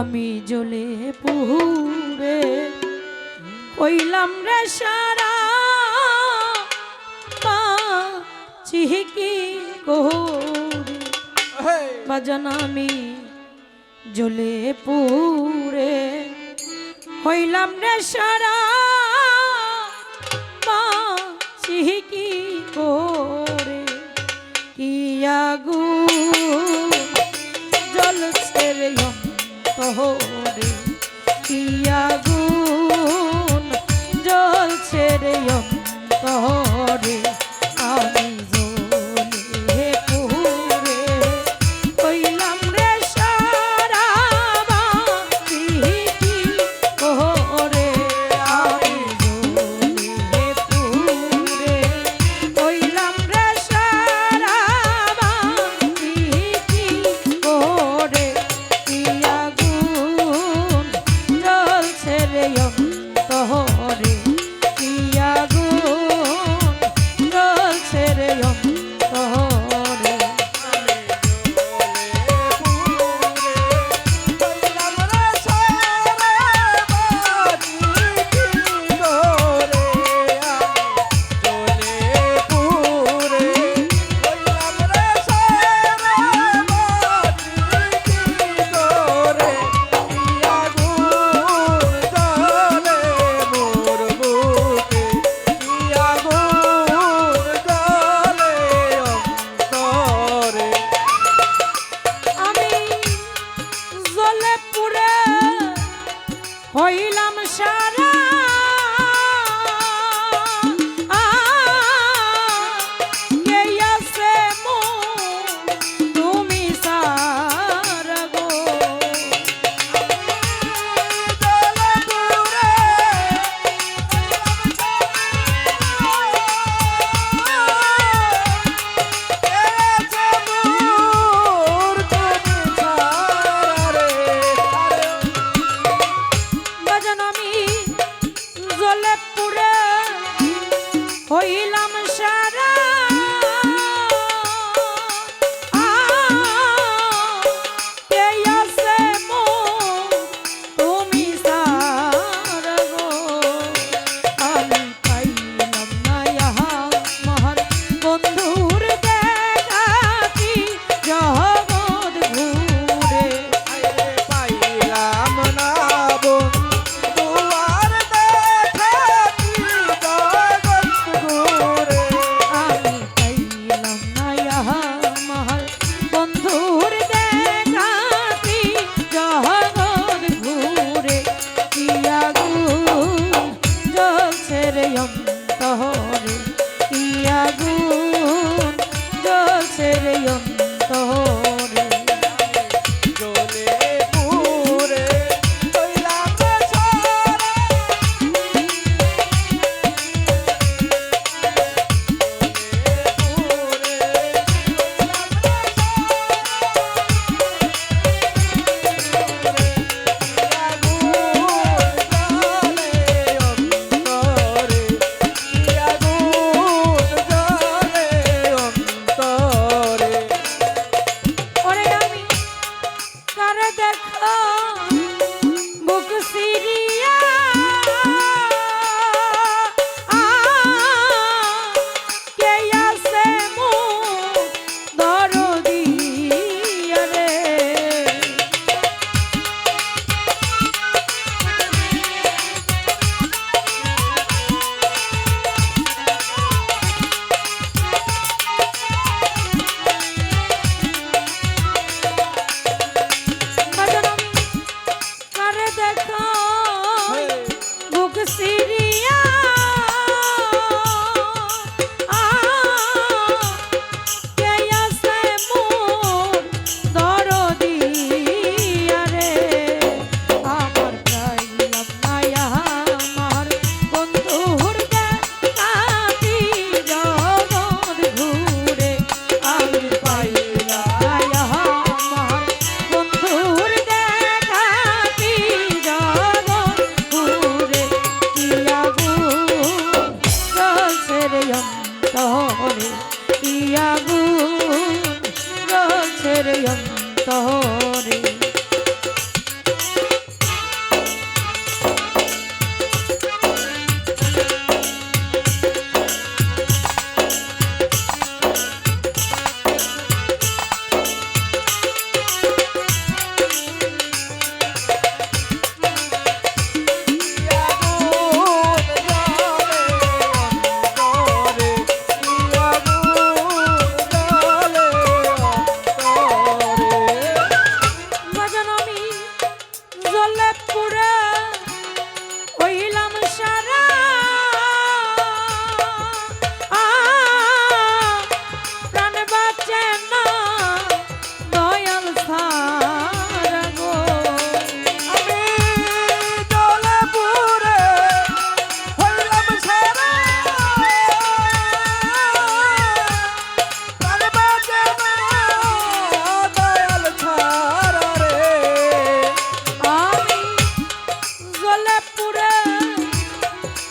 আমি জলে পুহুরে কইলাম রে সারা চিহিকি বাজন আমি জলে পুরে হইলাম রে সারা হরে কিয়া গুণ জল ছেড়ে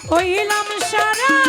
হইলাম সারা